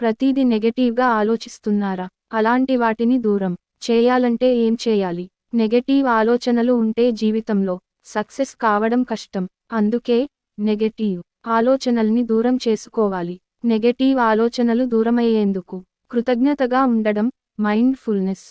ప్రతిది నెగటివ్గా ఆలోచిస్తున్నారా? అలాంటి వాటిని దూరం చేయాలంటే ఏం చేయాలి? నెగటివ్ ఆలోచనలు ఉంటే జీవితంలో సక్సెస్ కావడం కష్టం. అందుకే నెగటివ్ ఆలోచనల్ని దూరం చేసుకోవాలి. నెగటివ్ ఆలోచనలు దూరమయ్యేందుకు కృతజ్ఞతగా ఉండడం మైండ్ ఫుల్నెస్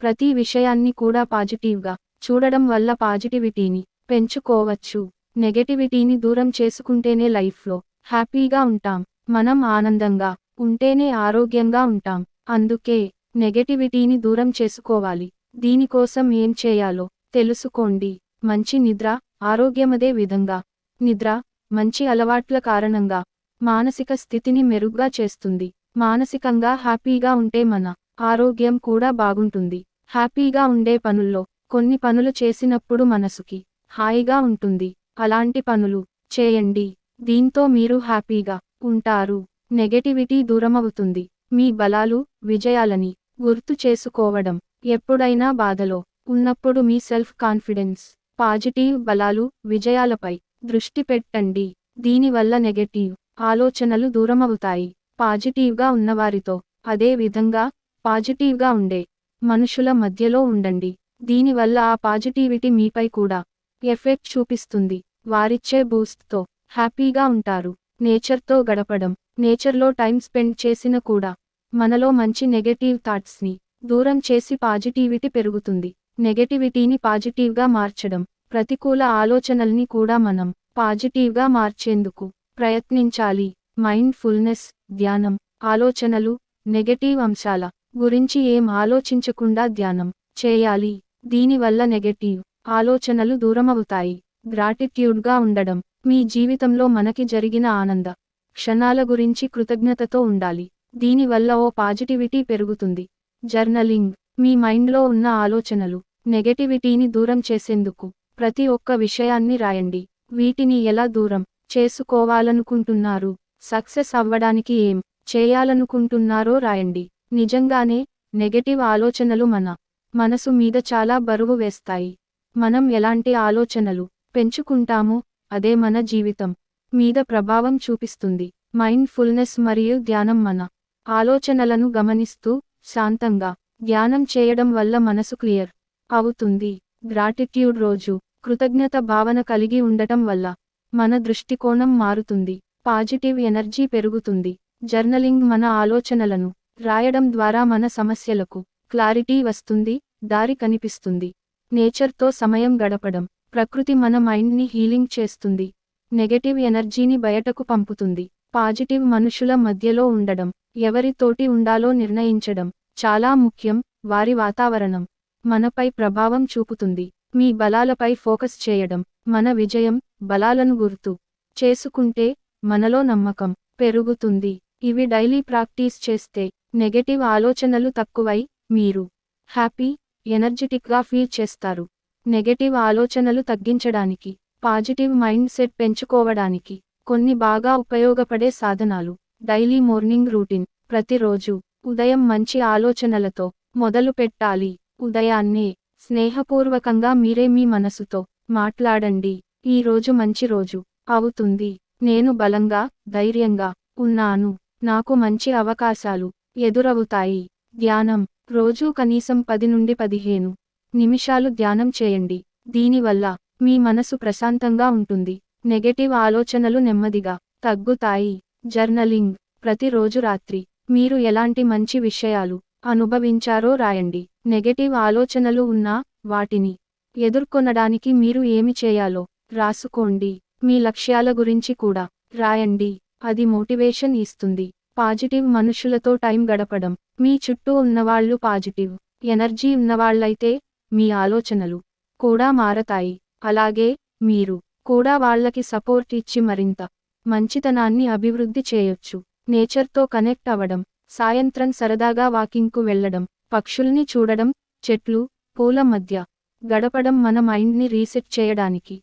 ప్రతి విషయాన్ని కూడా పాజిటివ్గా చూడడం వల్ల పాజిటివిటీని పెంచుకోవచ్చు. నెగటివిటీని దూరం చేసుకుంటేనే లైఫ్లో హ్యాపీగా ఉంటాం. మనం ఆనందంగా ఉంటేనే ఆరోగ్యంగా ఉంటాం. అందుకే నెగటివిటీని దూరం చేసుకోవాలి. దీనికోసం ఏం చేయాలో తెలుసుకోండి. మంచి నిద్ర ఆరోగ్యమదే విధంగా. నిద్ర మంచి అలవాట్ల కారణంగా మానసిక స్థితిని మెరుగ్గా చేస్తుంది. మానసికంగా హ్యాపీగా ఉంటే మన ఆరోగ్యం కూడా బాగుంటుంది. హ్యాపీగా ఉండే పనుల్లో కొన్ని పనులు చేసినప్పుడు మనసుకి హాయిగా ఉంటుంది. అలాంటి పనులు చేయండి. దీంతో మీరు హ్యాపీగా ఉంటారు. నెగటివిటీ దూరమవుతుంది. మీ బలాలు విజయాలని గుర్తు చేసుకోవడం ఎప్పుడైనా బాధలో ఉన్నప్పుడు మీ సెల్ఫ్ కాన్ఫిడెన్స్ పాజిటివ్ బలాలు విజయాలపై దృష్టి పెట్టండి. దీనివల్ల నెగటివ్ ఆలోచనలు దూరమవుతాయి. పాజిటివ్గా ఉన్నవారితో అదే విధంగా పాజిటివ్గా ఉండే మనుషుల మధ్యలో ఉండండి. దీనివల్ల ఆ పాజిటివిటీ మీపై కూడా ఎఫెక్ట్ చూపిస్తుంది. వారిచ్చే బూస్ట్తో హ్యాపీగా ఉంటారు. నేచర్తో గడపడం నేచర్లో టైం స్పెండ్ చేసిన కూడా మనలో మంచి నెగటివ్ థాట్స్ని దూరం చేసి పాజిటివిటీ పెరుగుతుంది. నెగటివిటీని పాజిటివ్గా మార్చడం ప్రతికూల ఆలోచనల్ని కూడా మనం పాజిటివ్గా మార్చేందుకు ప్రయత్నించాలి. మైండ్ ఫుల్నెస్ ధ్యానం ఆలోచనలు నెగటివ్ అంశాల గురించి ఏం ఆలోచించకుండా ధ్యానం చేయాలి. దీనివల్ల నెగటివ్ ఆలోచనలు దూరమవుతాయి. గ్రాటిట్యూడ్గా ఉండడం. మీ జీవితంలో మనకి జరిగిన ఆనంద క్షణాల గురించి కృతజ్ఞతతో ఉండాలి. దీనివల్ల ఓ పాజిటివిటీ పెరుగుతుంది. జర్నలింగ్ మీ మైండ్లో ఉన్న ఆలోచనలు నెగటివిటీని దూరం చేసేందుకు ప్రతి ఒక్క విషయాన్ని రాయండి. వీటిని ఎలా దూరం చేసుకోవాలనుకుంటున్నారు? సక్సెస్ అవ్వడానికి ఏం చేయాలనుకుంటున్నారో రాయండి. నిజంగానే నెగటివ్ ఆలోచనలు మన మనసు మీద చాలా బరువు వేస్తాయి. మనం ఎలాంటి ఆలోచనలు పెంచుకుంటామో అదే మన జీవితం. మీద ప్రభావం చూపిస్తుంది. మైండ్ ఫుల్నెస్ మరియు ధ్యానం మన ఆలోచనలను గమనిస్తూ శాంతంగా ధ్యానం చేయడం వల్ల మనసు క్లియర్ అవుతుంది. గ్రాటిట్యూడ్ రోజు కృతజ్ఞత భావన కలిగి ఉండటం వల్ల మన దృష్టికోణం మారుతుంది. పాజిటివ్ ఎనర్జీ పెరుగుతుంది. జర్నలింగ్ మన ఆలోచనలను రాయడం ద్వారా మన సమస్యలకు క్లారిటీ వస్తుంది దారి కనిపిస్తుంది. నేచర్తో సమయం గడపడం ప్రకృతి మన మైండ్ని హీలింగ్ చేస్తుంది. నెగటివ్ ఎనర్జీని బయటకు పంపుతుంది. పాజిటివ్ మనుషుల మధ్యలో ఉండడం ఎవరితోటి ఉండాలో నిర్ణయించడం చాలా ముఖ్యం. వారి వాతావరణం మనపై ప్రభావం చూపుతుంది. మీ బలాలపై ఫోకస్ చేయడం మన విజయం బలాలను గుర్తు చేసుకుంటే మనలో నమ్మకం పెరుగుతుంది. ఇవి డైలీ ప్రాక్టీస్ చేస్తే నెగటివ్ ఆలోచనలు తక్కువై మీరు హ్యాపీ ఎనర్జెటిక్గా ఫీల్ చేస్తారు. నెగటివ్ ఆలోచనలు తగ్గించడానికి పాజిటివ్ మైండ్ సెట్ పెంచుకోవడానికి కొన్ని బాగా ఉపయోగపడే సాధనాలు. Daily morning routine. ప్రతిరోజు ఉదయం మంచి ఆలోచనలతో మొదలు పెట్టాలి. ఉదయాన్నే స్నేహపూర్వకంగా మీరే మీ మనసుతో మాట్లాడండి. ఈ రోజు మంచి రోజు అవుతుంది. నేను బలంగా ధైర్యంగా ఉన్నాను. నాకు మంచి అవకాశాలు ఎదురవుతాయి. ధ్యానం. రోజూ కనీసం పది నుండి పదిహేను నిమిషాలు ధ్యానం చేయండి. దీనివల్ల మీ మనసు ప్రశాంతంగా ఉంటుంది. నెగటివ్ ఆలోచనలు నెమ్మదిగా తగ్గుతాయి. జర్నలింగ్. ప్రతిరోజు రాత్రి మీరు ఎలాంటి మంచి విషయాలు అనుభవించారో రాయండి. నెగటివ్ ఆలోచనలు ఉన్నా వాటిని ఎదుర్కొనడానికి మీరు ఏమి చేయాలో రాసుకోండి. మీ లక్ష్యాల గురించి కూడా రాయండి. అది మోటివేషన్ ఇస్తుంది. పాజిటివ్ మనుషులతో టైం గడపడం. మీ చుట్టూ ఉన్నవాళ్ళు పాజిటివ్ ఎనర్జీ ఉన్నవాళ్ళైతే మీ ఆలోచనలు కూడా మారతాయి. అలాగే మీరు కూడా వాళ్ళకి సపోర్ట్ ఇచ్చి మరింత మంచితనాన్ని అభివృద్ధి చేయొచ్చు. నేచర్తో కనెక్ట్ అవ్వడం సాయంత్రం సరదాగా వాకింగ్కు వెళ్ళడం పక్షుల్ని చూడడం చెట్లు పూల మధ్య గడపడం మన మైండ్ని రీసెట్ చేయడానికి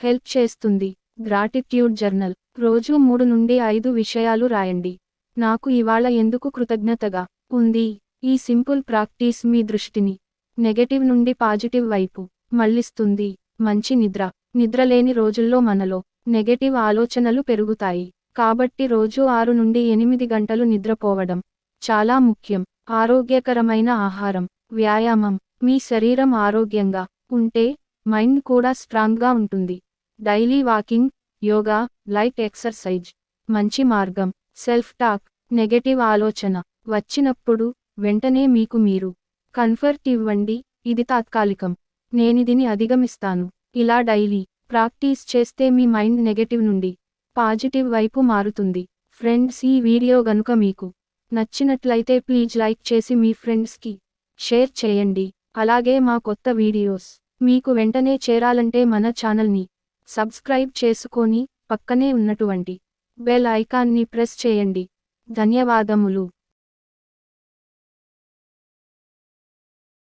హెల్ప్ చేస్తుంది. Gratitude journal. రోజు మూడు నుండి ఐదు విషయాలు రాయండి. నాకు ఇవాళ ఎందుకు కృతజ్ఞతగా ఉంది? ఈ సింపుల్ ప్రాక్టీస్ మీ దృష్టిని నెగటివ్ నుండి పాజిటివ్ వైపు మళ్ళిస్తుంది. మంచి నిద్ర. నిద్రలేని రోజుల్లో మనలో నెగటివ్ ఆలోచనలు పెరుగుతాయి. కాబట్టి రోజు ఆరు నుండి ఎనిమిది గంటలు నిద్రపోవడం చాలా ముఖ్యం. ఆరోగ్యకరమైన ఆహారం వ్యాయామం. మీ శరీరం ఆరోగ్యంగా ఉంటే మైండ్ కూడా స్ట్రాంగ్గా ఉంటుంది. Daily walking yoga light exercise. మంచి మార్గం. Self talk. నెగటివ్ ఆలోచన వచ్చినప్పుడు వెంటనే మీకు మీరు కన్ఫర్ట్ ఇవ్వండి ఇది తాత్కాలికం. నేనిదిని అధిగమిస్తాను. ఇలా డైలీ ప్రాక్టీస్ చేస్తే మీ మైండ్ నెగటివ్ నుండి పాజిటివ్ వైపు మారుతుంది. ఫ్రెండ్స్ ఈ వీడియో గనుక మీకు నచ్చినట్లయితే ప్లీజ్ లైక్ చేసి మీ ఫ్రెండ్స్కి షేర్ చేయండి. అలాగే మా కొత్త వీడియోస్ మీకు వెంటనే చేరాలంటే మన ఛానల్ని సబ్స్క్రైబ్ చేసుకొని పక్కనే ఉన్నటువంటి బెల్ ఐకాన్ని ప్రెస్ చేయండి. ధన్యవాదములు.